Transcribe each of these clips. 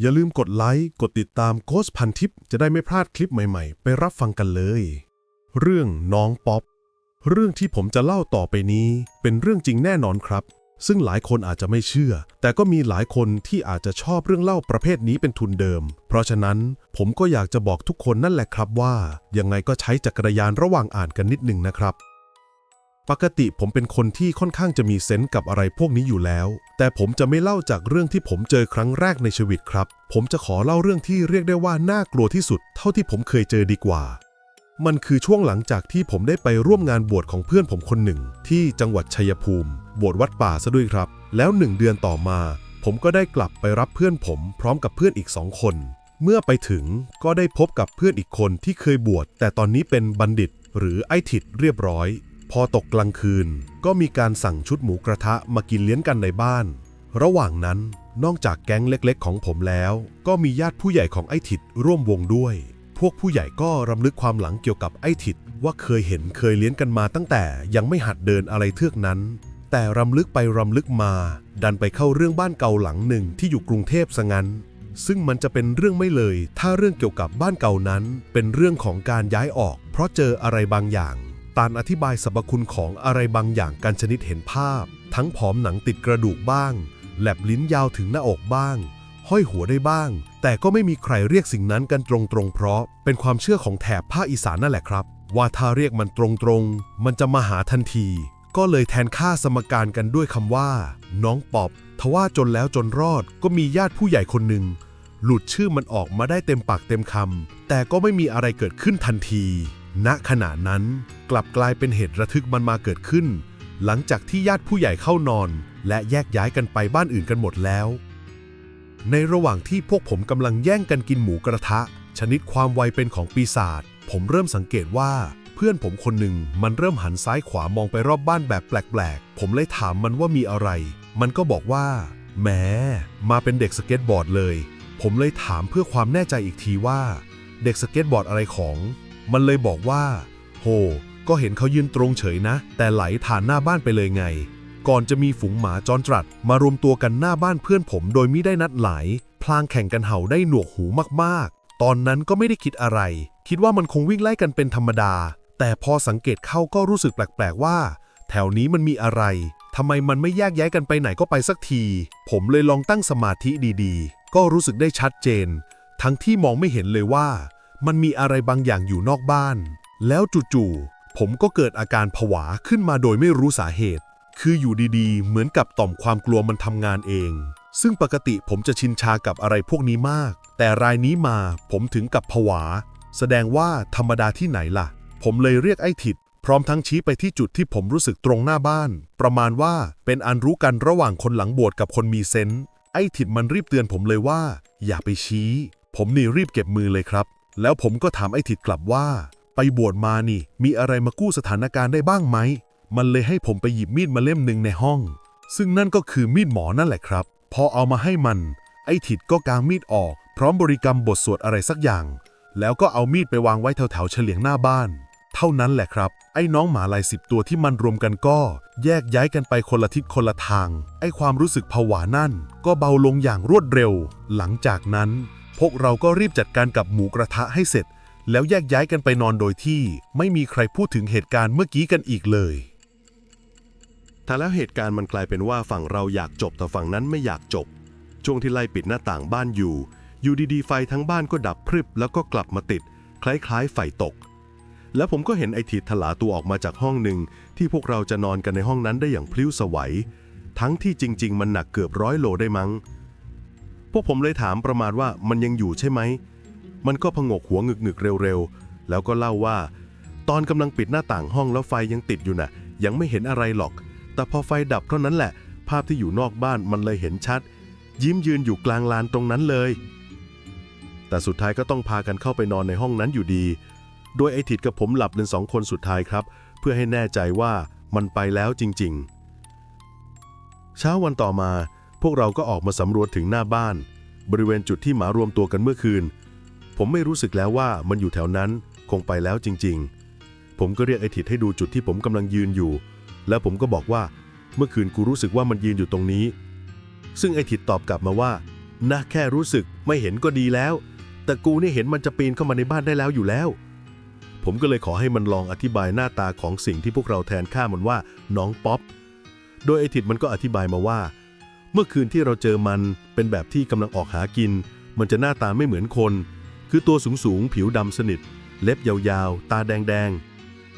อย่าลืมกดไลค์ กดติดตามโกสพันทิปจะได้ไม่พลาดคลิปใหม่ๆ ไปรับฟังกันเลย เรื่องน้องป๊อป เรื่องที่ผมจะเล่าต่อไปนี้ เป็นเรื่องจริงแน่นอนครับ ซึ่งหลายคนอาจจะไม่เชื่อ แต่ก็มีหลายคนที่อาจจะชอบเรื่องเล่าประเภทนี้เป็นทุนเดิม เพราะฉะนั้นผมก็อยากจะบอกทุกคนนั่นแหละครับว่า ยังไงก็ใช้จักรยานระหว่างอ่านกันนิดหนึ่งนะครับ ปกติผมเป็นคนที่ค่อนข้างจะมีเซนส์กับอะไรพวกนี้อยู่แล้ว แต่ผมจะไม่เล่าจากเรื่องที่ผมเจอครั้งแรกในชีวิตครับ ผมจะขอเล่าเรื่องที่เรียกได้ว่าน่ากลัวที่สุด เท่าที่ผมเคยเจอดีกว่า มันคือช่วงหลังจากที่ผมได้ไปร่วมงานบวชของเพื่อนผมคนหนึ่ง ที่จังหวัดชัยภูมิ บวชวัดป่าซะด้วยครับ แล้วหนึ่งเดือนต่อมา ผมก็ได้กลับไปรับเพื่อนผม พร้อมกับเพื่อนอีกสองคน เมื่อไปถึงก็ได้พบกับเพื่อนอีกคนที่เคยบวชแต่ตอนนี้เป็นบัณฑิต หรือไอทิดเรียบร้อย พอตกกลางคืนก็มีการสั่งชุดหมูกระทะมากินเลี้ยงกันในบ้าน ระหว่างนั้นนอกจากแก๊งเล็กๆ ของผมแล้ว ก็มีญาติผู้ใหญ่ของไอ้ถิดร่วมวงด้วย พวกผู้ใหญ่ก็รำลึกความหลังเกี่ยวกับไอ้ถิดว่าเคยเห็นเคยเลี้ยงกันมาตั้งแต่ยังไม่หัดเดินอะไรเทือกนั้น แต่รำลึกไปรำลึกมา ดันไปเข้าเรื่องบ้านเก่าหลังหนึ่งที่อยู่กรุงเทพซะงั้น ซึ่งมันจะเป็นเรื่องไม่เลย ถ้าเรื่องเกี่ยวกับบ้านเก่านั้น เป็นเรื่องของการย้ายออก เพราะเจออะไรบางอย่าง ตานอธิบายสรรพคุณของอะไรบางอย่างกันชนิดเห็นภาพ ทั้งผอมหนังติดกระดูกบ้าง แหลบลิ้นยาวถึงหน้าอกบ้าง ห้อยหัวได้บ้าง แต่ก็ไม่มีใครเรียกสิ่งนั้นกันตรงๆ เพราะเป็นความเชื่อของแถบภาคอีสานนั่นแหละครับ ว่าถ้าเรียกมันตรงๆ มันจะมาหาทันที ก็เลยแทนค่าสมการกันด้วยคำว่า น้องปอบทว่าจนแล้วจนรอดก็มีญาติผู้ใหญ่คนหนึ่งหลุดชื่อมันออกมาได้เต็มปากเต็มคำแต่ก็ไม่มีอะไรเกิดขึ้นทันที ณขณะนั้นกลับกลายเป็นเหตุระทึกมันมาเกิดขึ้น หลังจากที่ญาติผู้ใหญ่เข้านอน และแยกย้ายกันไปบ้านอื่นกันหมดแล้ว ในระหว่างที่พวกผมกำลังแย่งกันกินหมูกระทะ ชนิดความไวเป็นของปีศาจผมเริ่มสังเกตว่า เพื่อนผมคนหนึ่งมันเริ่มหันซ้ายขวามองไปรอบบ้านแบบแปลกๆ ผมเลยถามมันว่ามีอะไร มันก็บอกว่าแหมมาเป็นเด็กสเก็ตบอร์ดเลย ผมเลยถามเพื่อความแน่ใจอีกทีว่า เด็กสเก็ตบอร์ดอะไรของ มันเลยบอกว่า โห ก็เห็นเขายืนตรงเฉยนะ แต่ไหลผ่านหน้าบ้านไปเลยไง ก่อนจะมีฝูงหมาจรจัดมารวมตัวกันหน้าบ้านเพื่อนผมโดยมิได้นัดหมายพลางแข่งกันเห่าได้หนวกหูมากๆ ตอนนั้นก็ไม่ได้คิดอะไร คิดว่ามันคงวิ่งไล่กันเป็นธรรมดา แต่พอสังเกตเข้าก็รู้สึกแปลกๆว่า แถวนี้มันมีอะไรทำไมมันไม่แยกย้ายกันไปไหนก็ไปสักที ผมเลยลองตั้งสมาธิดีๆ ก็รู้สึกได้ชัดเจน ทั้งที่มองไม่เห็นเลยว่า มันมีอะไรบางอย่างอยู่นอกบ้าน แล้วจู่ๆผมก็เกิดอาการผวาขึ้นมาโดยไม่รู้สาเหตุ คืออยู่ดีๆ เหมือนกับต่อมความกลัวมันทำงานเอง ซึ่งปกติผมจะชินชากับอะไรพวกนี้มาก แต่รายนี้มาผมถึงกับผวา แสดงว่าธรรมดาที่ไหนล่ะ ผมเลยเรียกไอ้ถิดพร้อมทั้งชี้ไปที่จุดที่ผมรู้สึกตรงหน้าบ้าน ประมาณว่าเป็นอันรู้กันระหว่างคนหลังบวชกับคนมีเซนส์ไอ้ถิดมันรีบเตือนผมเลยว่า อย่าไปชี้ ผมนี่รีบเก็บมือเลยครับ แล้วผมก็ถามไอ้ถิดกลับว่า ไปบวชมานี่ มีอะไรมากู้สถานการณ์ได้บ้างไหม มันเลยให้ผมไปหยิบมีดมาเล่มหนึ่งในห้อง ซึ่งนั่นก็คือมีดหมอนั่นแหละครับ พอเอามาให้มัน ไอ้ถิดก็กางมีดออก พร้อมบริกรรมบทสวดอะไรสักอย่าง แล้วก็เอามีดไปวางไว้แถวๆเฉลียงหน้าบ้าน เท่านั้นแหละครับ ไอ้น้องหมาลายสิบตัวที่มันรวมกันก็ แยกย้ายกันไปคนละทิศคนละทาง ไอ้ความรู้สึกผวานั่น ก็เบาลงอย่างรวดเร็ว หลังจากนั้น พวกเราก็รีบจัดการกับหมูกระทะให้เสร็จ แล้วแยกย้ายกันไปนอนโดยที่ไม่มีใครพูดถึงเหตุการณ์เมื่อกี้กันอีกเลยถ้าแล้วเหตุการณ์มันกลายเป็นว่าฝั่งเราอยากจบแต่ฝั่งนั้นไม่อยากจบ ช่วงที่ไล่ปิดหน้าต่างบ้านอยู่ อยู่ดีๆ ไฟทั้งบ้านก็ดับพรึบแล้วก็กลับมาติด คล้ายๆ ไฟตก แล้วผมก็เห็นไอทีถลาตัวออกมาจากห้องหนึ่งที่พวกเราจะนอนกันในห้องนั้นได้อย่างพลิ้วสวัยทั้งที่จริง ๆ มันหนักเกือบร้อยโลได้มั้ง พวกผมเลยถามประมาณว่ามันยังอยู่ใช่ไหม มันก็พงกหัวงึกๆเร็วๆ แล้วก็เล่าว่า ตอนกำลังปิดหน้าต่างห้องแล้วไฟยังติดอยู่น่ะ ยังไม่เห็นอะไรหรอก แต่พอไฟดับเท่านั้นแหละ ภาพที่อยู่นอกบ้านมันเลยเห็นชัด ยิ้มยืนอยู่กลางลานตรงนั้นเลย แต่สุดท้ายก็ต้องพากันเข้าไปนอนในห้องนั้นอยู่ดี โดยไอ้ถิดกับผมหลับเป็นสองคนสุดท้ายครับ เพื่อให้แน่ใจว่ามันไปแล้วจริง ๆ เช้าวันต่อมา พวกเราก็ออกมาสำรวจถึงหน้าบ้าน บริเวณจุดที่หมารวมตัวกันเมื่อคืน ผมไม่รู้สึกแล้วว่ามันอยู่แถวนั้นคงไปแล้วจริง ๆ ผมก็เรียกไอถิดให้ดูจุดที่ผมกำลังยืนอยู่ แล้วผมก็บอกว่า เมื่อคืนกูรู้สึกว่ามันยืนอยู่ตรงนี้ ซึ่งไอถิดตอบกลับมาว่านะแค่รู้สึกไม่เห็นก็ดีแล้ว แต่กูนี่เห็นมันจะปีนเข้ามาในบ้านได้แล้วอยู่แล้ว ผมก็เลยขอให้มันลองอธิบายหน้าตาของสิ่งที่พวกเราแทนค่ามันว่าน้องป๊อป โดยไอทิดมันก็อธิบายมาว่า เมื่อคืนที่เราเจอมันเป็นแบบที่กำลังออกหากิน มันจะหน้าตาไม่เหมือนคน คือตัวสูงๆผิวดำสนิท เล็บยาวๆ ตาแดง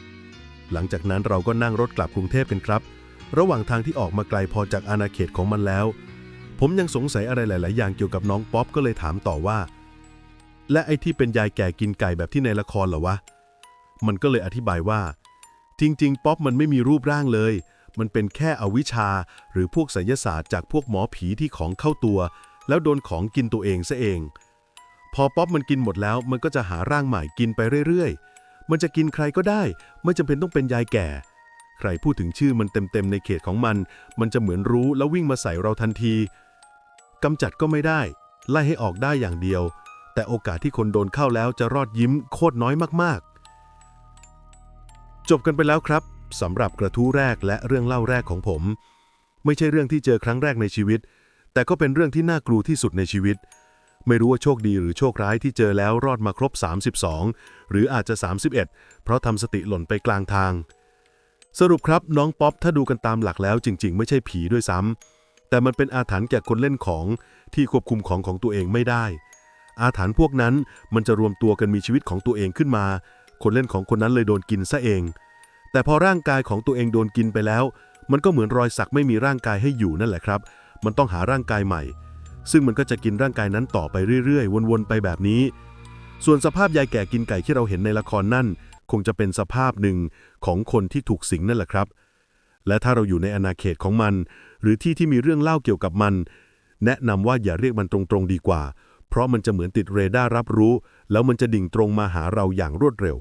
ๆ หลังจากนั้นเราก็นั่งรถกลับกรุงเทพกันครับ ระหว่างทางที่ออกมาไกลพอจากอาณาเขตของมันแล้ว ผมยังสงสัยอะไรหลาย ๆ อย่างเกี่ยวกับน้องป๊อปก็เลยถามต่อว่า และไอ้ที่เป็นยายแก่กินไก่แบบที่ในละครเหรอวะ มันก็เลยอธิบายว่า จริง ๆ ป๊อปมันไม่มีรูปร่างเลย มันเป็นแค่อวิชชา หรือพวกไสยศาสตร์จากพวกหมอผีที่ของเข้าตัว แล้วโดนของกินตัวเองซะเอง พอป๊อปมันกินหมดแล้วมันก็จะหาร่างใหม่กินไปเรื่อยๆ มันจะกินใครก็ได้ ไม่จำเป็นต้องเป็นยายแก่ ใครพูดถึงชื่อมันเต็มๆในเขตของมัน มันจะเหมือนรู้แล้ววิ่งมาใส่เราทันทีกำจัดก็ไม่ได้ ไล่ให้ออกได้อย่างเดียว แต่โอกาสที่คนโดนเข้าแล้วจะรอดยิ้มโคตรน้อยมากๆ จบกันไปแล้วครับ สำหรับกระทู้แรกและเรื่องเล่าแรกของผม ไม่ใช่เรื่องที่เจอครั้งแรกในชีวิต แต่ก็เป็นเรื่องที่น่ากลัวที่สุดในชีวิต ไม่รู้ว่าโชคดีหรือโชคร้ายที่เจอแล้วรอดมาครบ 32 หรืออาจจะ 31 เพราะทำสติหล่นไปกลางทาง สรุปครับน้องป๊อปถ้าดูกันตามหลักแล้วจริง ๆ ไม่ใช่ผีด้วยซ้ำแต่มันเป็นอาถรรพ์แก่คนเล่นของที่ควบคุมของของตัวเองไม่ได้ อาถรรพ์พวกนั้นมันจะรวมตัวกันมีชีวิตของตัวเองขึ้นมา คนเล่นของคนนั้นเลยโดนกินซะเอง แต่พอร่างกายของตัวเองโดนกินไปแล้ว มันก็เหมือนรอยสักไม่มีร่างกายให้อยู่นั่นแหละครับ มันต้องหาร่างกายใหม่ ซึ่งมันก็จะกินร่างกายนั้นต่อไปเรื่อยๆ วนๆไปแบบนี้ ส่วนสภาพยายแก่กินไก่ที่เราเห็นในละครนั่น คงจะเป็นสภาพหนึ่งของคนที่ถูกสิงนั่นแหละครับ และถ้าเราอยู่ในอาณาเขตของมัน หรือที่ที่มีเรื่องเล่าเกี่ยวกับมัน แนะนำว่าอย่าเรียกมันตรงๆดีกว่า เพราะมันจะเหมือนติดเรดาร์รับรู้ แล้วมันจะดิ่งตรงมาหาเราอย่างรวดเร็ว